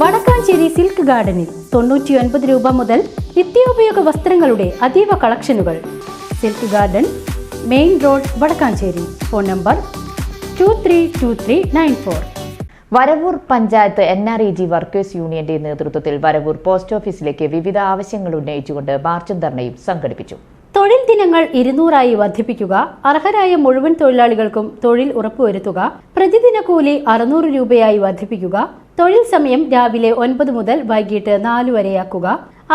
Vadakkanchery silk ഗാർഡനിൽ തൊണ്ണൂറ്റിയൊൻപത് രൂപ മുതൽ നിത്യോപയോഗ വസ്ത്രങ്ങളുടെ അതീവ കളക്ഷനുകൾ. Silk garden main road Vadakkanchery. Phone number two three two three nine four. Varavoor panchayat N R E G workers യൂണിയന്റെ നേതൃത്വത്തിൽ വരവൂർ പോസ്റ്റ് ഓഫീസിലേക്ക് വിവിധ ആവശ്യങ്ങൾ ഉന്നയിച്ചുകൊണ്ട് മാർച്ചും ധർണയും സംഘടിപ്പിച്ചു. തൊഴിൽ ദിനങ്ങൾ ഇരുന്നൂറായി വർദ്ധിപ്പിക്കുക അർഹരായ മുഴുവൻ തൊഴിലാളികൾക്കും തൊഴിൽ ഉറപ്പുവരുത്തുക പ്രതിദിന കൂലി അറുന്നൂറ് രൂപയായി വർദ്ധിപ്പിക്കുക തൊഴിൽ സമയം രാവിലെ ഒൻപത് മുതൽ വൈകിട്ട് നാലു വരെയാക്കുക.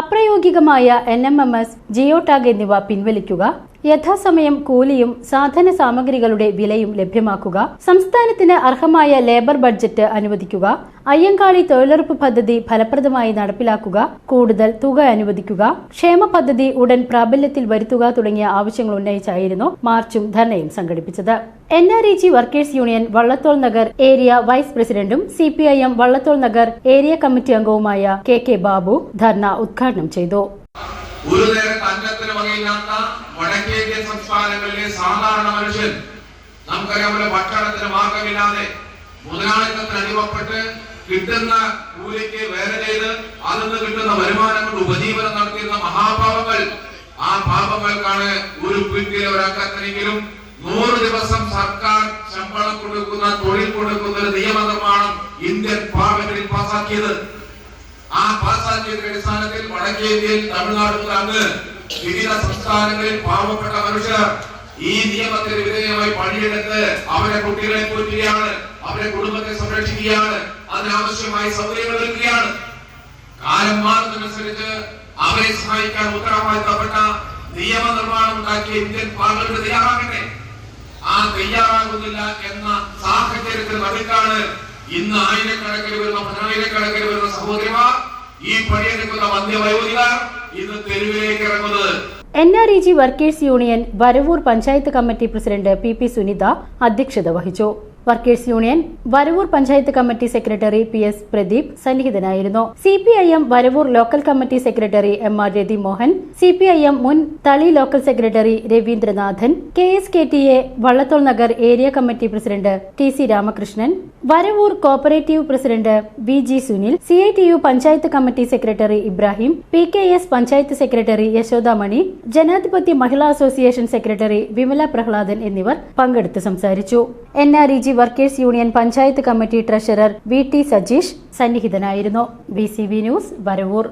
അപ്രായോഗികമായ N M M S geo tag എന്നിവ പിൻവലിക്കുക. യഥാസമയം കൂലിയും സാധന സാമഗ്രികളുടെ വിലയും ലഭ്യമാക്കുക സംസ്ഥാനത്തിന് അർഹമായ ലേബർ ബഡ്ജറ്റ് അനുവദിക്കുക അയ്യങ്കാളി തൊഴിലുറപ്പ് പദ്ധതി ഫലപ്രദമായി നടപ്പിലാക്കുക കൂടുതൽ തുക അനുവദിക്കുക ക്ഷേമ പദ്ധതി ഉടൻ പ്രാബല്യത്തിൽ വരുത്തുക തുടങ്ങിയ ആവശ്യങ്ങൾ ഉന്നയിച്ചായിരുന്നു മാർച്ചും ധർണയും സംഘടിപ്പിച്ചത്. N R E G workers union Vallathol Nagar area vice പ്രസിഡന്റും C P I M Vallathol Nagar area committee അംഗവുമായ കെ കെ ബാബു ധർണ ഉദ്ഘാടനം ചെയ്തു. ഒരു നേരത്തെ അന്നത്തിന് വകയില്ലാത്ത വടക്കേന്ത്യൻ സംസ്ഥാനങ്ങളിലെ സാധാരണ മനുഷ്യൻ. നമുക്കറിയാം പോലെ ഭക്ഷണത്തിന് മാർഗമില്ലാതെ മുതലാളിത്തത്തിന് അടിമപ്പെട്ട് കിട്ടുന്ന കൂലിക്ക് വേറെ ചെയ്ത് അതിൽ നിന്ന് കിട്ടുന്ന വരുമാനം കൊണ്ട് ഉപജീവനം നടത്തിയിരുന്ന മഹാപാപങ്ങൾ ആ പാപങ്ങൾക്കാണ് ഒരു വീട്ടിലെ ഒരംഗത്തിനെങ്കിലും നൂറ് ദിവസം സർക്കാർ ശമ്പളം കൊടുക്കുന്ന തൊഴിൽ കൊടുക്കുന്ന ഒരു നിയമനിർമ്മാണം ഇന്ത്യൻ പാർലമെന്റിൽ പാസാക്കിയത്. പാസാക്കിയതിന്റെ അടിസ്ഥാനത്തിൽ വടക്കേന്ത്യയിൽ തമിഴ്നാട് അങ്ങ് വിവിധ സംസ്ഥാനങ്ങളിൽ പാവപ്പെട്ട മനുഷ്യർ ഈ നിയമത്തിന് വിധേയമായി പണിയെടുത്ത് അവരെ കുട്ടികളെ പോറ്റുകയാണ് അവരെ കുടുംബത്തെ സംരക്ഷിക്കുകയാണ് അതിനാവശ്യമായ സൗകര്യങ്ങൾ നൽകുകയാണ് കാലം മാറുന്നതനുസരിച്ച് അവരെ സഹായിക്കാൻ ഉത്തരവാദിത്തപ്പെട്ട നിയമനിർമ്മാണം ഉണ്ടാക്കിയ ഇന്ത്യൻ പാർലമെന്റ് തയ്യാറാകട്ടെ. ആ തയ്യാറാകുന്നില്ല എന്ന സാഹചര്യത്തിൽ നടുക്കാണ് ഇന്ന് ആയിരക്കണക്കിന് വരുന്ന പതിനായിരക്കണക്കിന് വരുന്ന സഹോദരിമാർ ഈ പണിയെടുക്കുന്ന മധ്യവയോധികർ ഇന്ന് തെരുവിലേക്ക് ഇറങ്ങുന്നത്. N R E G workers union Varavoor panchayat committee president P P Sunitha അധ്യക്ഷത വഹിച്ചു. Workers union Varavoor panchayat committee secretary P S Pradeep സന്നിഹിതനായിരുന്നു. C P I M Varavoor local committee secretary M R Rathi Mohan C P I M മുൻ Thali local secretary Raveendranathan K S K T A Vallathol Nagar area committee president T C Ramakrishnan Varavoor cooperative president V G Sunil C I T U panchayat committee secretary Ibrahim P K S panchayat secretary Yashodamani Janadhipathya Mahila association secretary Vimala Prahladan എന്നിവർ പങ്കെടുത്ത് സംസാരിച്ചു. N R E G workers union panchayat committee treasurer V T Sajeesh സന്നിഹിതനായിരുന്നു. B news Varavoor.